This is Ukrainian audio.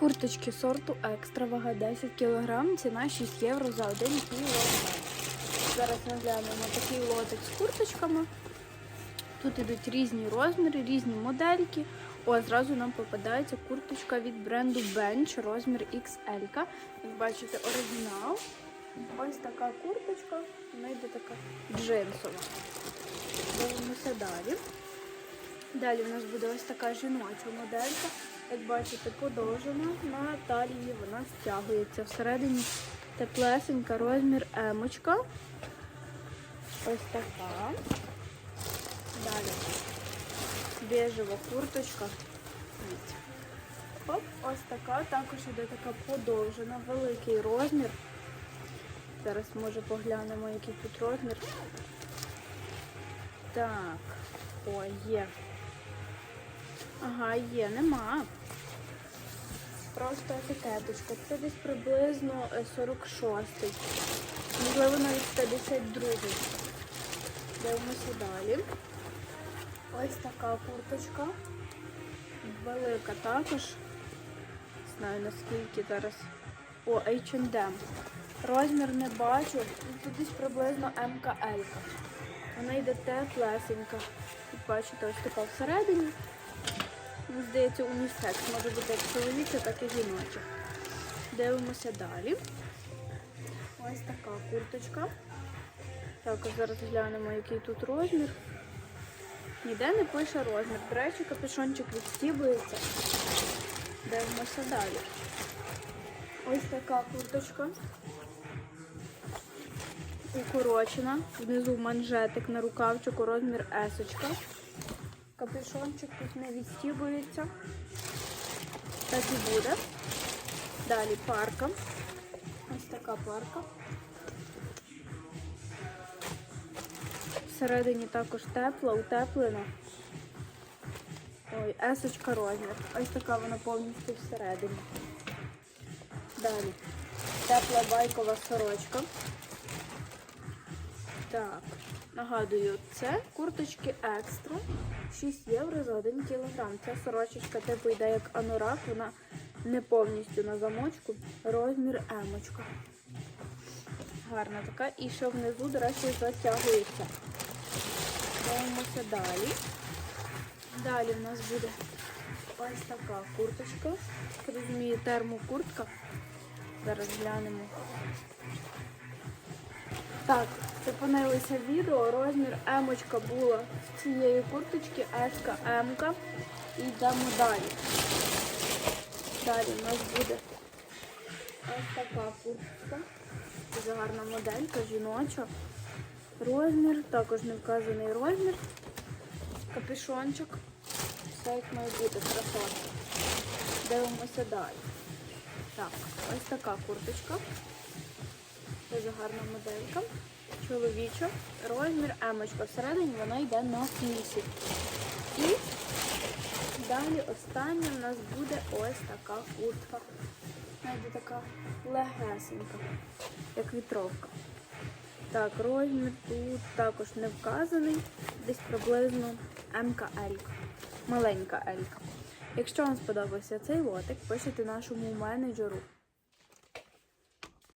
Курточки сорту екстра, вага 10 кг, ціна 6 євро за 1 кг. Зараз наглянемо такий лотик з курточками. Тут ідуть різні розміри, різні модельки. О, зразу нам попадається курточка від бренду Bench, розмір XL. Як бачите, оригінал. Ось така курточка, вона йде така джинсова. Дивимося далі. Далі в нас буде ось така жіноча моделька. Як бачите, подовжена на талії вона стягується. Всередині теплесенька розмір емочка. Ось така. Далі бежева курточка. Оп, ось така. Також іде така подовжена, великий розмір. Зараз може поглянемо, який тут розмір. Так, о, є. Ага, є, нема. Просто етикеточка. Це десь приблизно е, 46-й. Можливо, навіть 52-й. Дивимося далі. Ось така курточка. Велика також. Не знаю наскільки зараз. О, H&M. Розмір не бачу. Тут десь приблизно МКЛ. Вона йде теплесенька. Тут бачите, ось така всередині. Мені здається, унісекс. Може бути як чоловіча, так і жіноча. Дивимося далі. Ось така курточка. Також зараз глянемо, який тут розмір. Ніде не пише розмір. До речі, капюшончик відстібується. Дивимося далі. Ось така курточка. Укорочена. Внизу манжетик на рукавчику, розмір есочка. Капюшончик тут не відстібується. Так і буде. Далі парка. Ось така парка. Всередині також тепла, утеплена. Ой, есочка розмір. Ось така вона повністю всередині. Далі. Тепла байкова сорочка. Так, нагадую, це курточки екстра. 6 євро за 1 кілограм. Ця сорочечка типу йде як анорак, вона не повністю на замочку. Розмір емочка. Гарна така. І що внизу, до речі, затягується. Дивимося далі. Далі в нас буде ось така курточка. Розумію, термокуртка. Зараз глянемо. Так, зупинилися відео. Розмір емочка була з цієї курточки, еска емка. І йдемо далі. Далі у нас буде ось така куртка. Дуже гарна моделька, жіноча. Розмір, також не вказаний розмір. Капюшончик. Все як має бути, красота. Дивимося далі. Так, ось така курточка. Дуже гарна моделька. Чоловіча. Розмір емочка. Всередині вона йде на флісі. І далі остання в нас буде ось така куртка. Вона така легесенька, як вітровка. Так, розмір тут також не вказаний. Десь приблизно МКЛ. Маленька Елька. Якщо вам сподобався цей лотик, пишіть нашому менеджеру